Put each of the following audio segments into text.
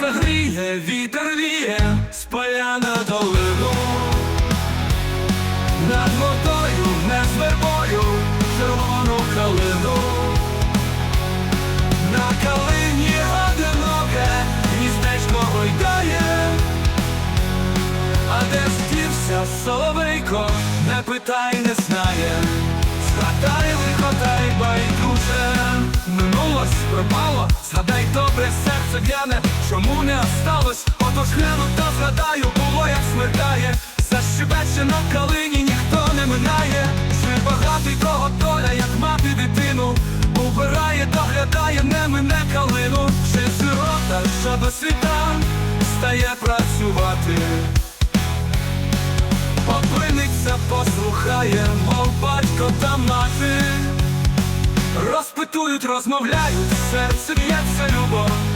Сонце гріє, вітер віє, з поля на долину. Над водою, не з вербою, червону калину. На калині одиноке, гніздечко гойдає. А де ж дівся соловейко, не питай, не знає. Згадай лихотай байдуже, минулось, пропало, згадай добре, серце чому не осталось, отож гляну та згадаю, було як смеркає, защебече на калині ніхто не минає, Жив багатий того доля, як мати дитину, убирає, доглядає, не мине калину, чи сирота, що до світа стає працювати. Опиниться, послухає, мов батько та мати. Розпитують, розмовляють, серце б'ється любов.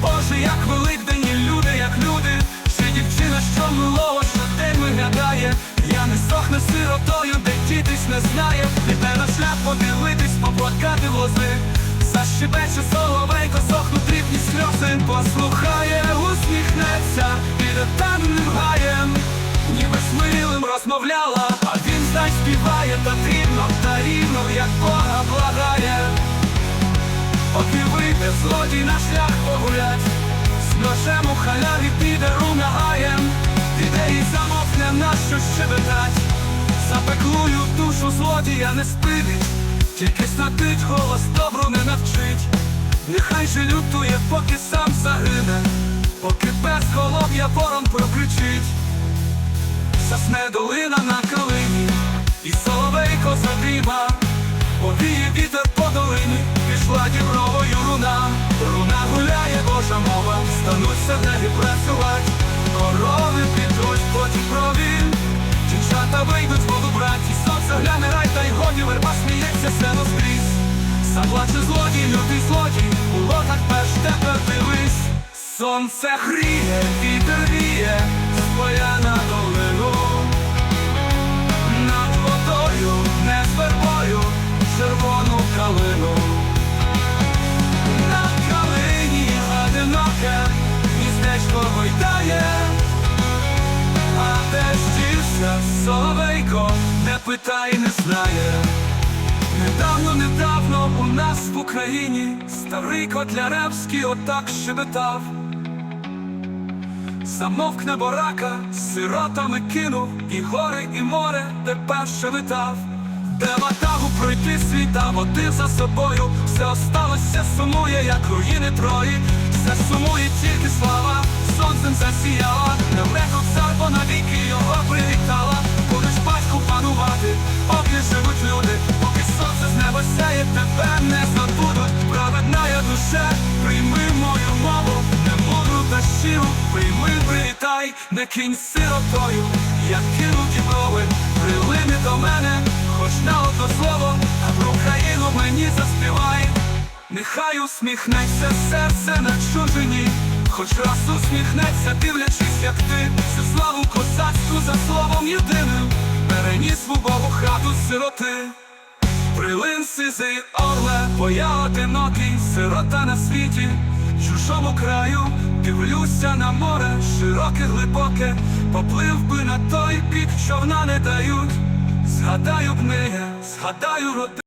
Божий, як великдень, і люди, як люди. Ще дівчина, що милого, що день виглядає. Я не сохне сиротою, де дітись не знає. Іде на шлях подивитись, поплакати лози. Защебече соловейко, сохнуть дрібні сльози. Послухає, усміхнеться, піде темним гаєм. Ніби з милим розмовляла, а він знай співає та дрібно, та рівно, як Бога благає. Поки вийде злодій на шлях ножем у халяві піде рунагаєм, піде і замовкне на що щебетать, запеклую душу злодія не спинить, тільки снатить голос добру не навчить. Нехай же лютує, поки сам загине, поки без голов'я ворон прокричить. Засне долина на калині, і соловейко задріма, працювать, корови підуть, потім крові, дівчата вийдуть воду браті сонце гляне рай, та й годі верба сміється сено скрізь. Заплаче злодій, лютий злодій, у лотах перш тепер дивись. Сонце гріє, вітер питай, не знає. Недавно, недавно у нас в Україні старий Котляревський отак щебетав. Замовкне борака, сиротами кинув, і гори, і море, де перше витав, де ватагу пройти світа, водив за собою, все осталося, сумує, як руїни трої, все сумує тільки слава, сонцем засіяла, праведна прийми мою мову, не мудру та щиру, прийми, привітай, не кинь сиротою, як кинув діброви, прилини до мене, хоч на одно слово, а про Україну мені заспівай. Нехай усміхнеться серце на чужині, хоч раз усміхнеться, дивлячись, як ти всю славу козацьку за словом єдиним переніс в убогу хату сироти. Прилин сизий орле, бо я одинокий, сирота на світі, чужому краю, дивлюся на море, широке, глибоке, поплив би на той бік, човна не дають. Згадаю книги, згадаю роди.